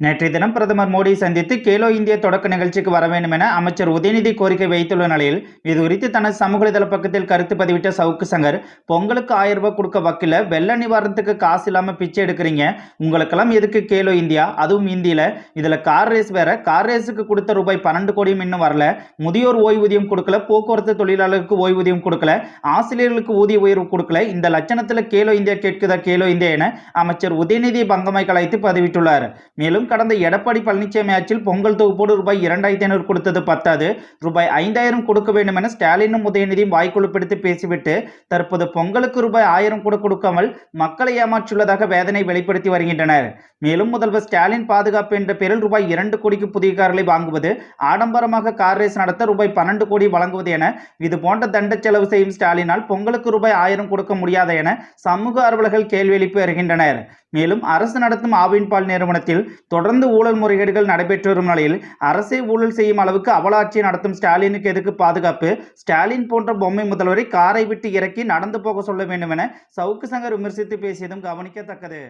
நேற்றைய தினம் பிரதமர் மோடி சந்தித்து கேலோ இந்தியா தொடக்க நிகழ்ச்சிக்கு வர வேண்டும் என அமைச்சர் உதயநிதி கோரிக்கை வைத்துள்ள நிலையில் இது குறித்து தனது சமூக இதழ பக்கத்தில் கருத்து பதிவிட்ட சவுக்கு சங்கர் பொங்கலுக்கு ஆயிரம் ரூபாய் கொடுக்க வக்கில வெள்ள நிவாரணத்துக்கு காசு இல்லாமல் பிச்சை எடுக்கிறீங்க. உங்களுக்கெல்லாம் எதுக்கு கேலோ இந்தியா? அதுவும் இந்தியில். இதில் கார் ரேஸ் வேற. கார் ரேஸுக்கு கொடுத்த ரூபாய் பன்னெண்டு கோடியும் இன்னும் வரல. முதியோர் ஓய்வூதியம் கொடுக்கல. போக்குவரத்து தொழிலாளர்களுக்கு ஓய்வூதியம் கொடுக்கல. ஆசிரியர்களுக்கு ஊதிய உயர்வு கொடுக்கல. இந்த லட்சணத்தில் கேலோ இந்தியா கேட்குதா? கேலோ இந்தியா என அமைச்சர் உதயநிதி பங்கமை கலாய்த்து பதிவிட்டுள்ளார். மேலும் கடந்த எடப்பாடி பழனிசாமி ஆட்சியில் பொங்கல் தொகுப்போடு ரூபாய் இரண்டாயிரத்தி ஐநூறு கொடுத்தது பத்தாது. ரூபாய் ஐந்தாயிரம் கொடுக்க வேண்டும் என ஸ்டாலினும் உதயநிதியும் வாய்க்குழுப்படுத்தி பேசிவிட்டு தற்போது பொங்கலுக்கு ரூபாய் ஆயிரம் கூட கொடுக்காமல் மக்களை ஏமாற்றியுள்ளதாக வேதனை வெளிப்படுத்தி வருகின்றனர். மேலும் முதல்வர் ஸ்டாலின் பாதுகாப்பு என்ற பேரில் ரூபாய் இரண்டு கோடிக்கு புதிய கார்களை வாங்குவது ஆடம்பரமாக கார் ரேஸ் நடத்த ரூபாய் பன்னெண்டு கோடி வழங்குவது என இது போன்ற தண்ட செலவு செய்யும் ஸ்டாலினால் பொங்கலுக்கு ரூபாய் ஆயிரம் கொடுக்க முடியாது என சமூக ஆர்வலர்கள் கேள்வி எழுப்பி வருகின்றனர். மேலும் அரசு நடத்தும் ஆவின் பால் நிறுவனத்தில் தொடர்ந்து ஊழல் முறைகேடுகள் நடைபெற்று வரும் நிலையில் அரசை ஊழல் செய்யும் அளவுக்கு அவலாட்சியை நடத்தும் ஸ்டாலினுக்கு எதுக்கு பாதுகாப்பு? ஸ்டாலின் போன்ற பொம்மை முதல்வரை காரை விட்டு இறக்கி நடந்து போக சொல்ல வேண்டும் என சவுக்கு சங்கர் விமர்சித்து பேசியதும் கவனிக்கத்தக்கது.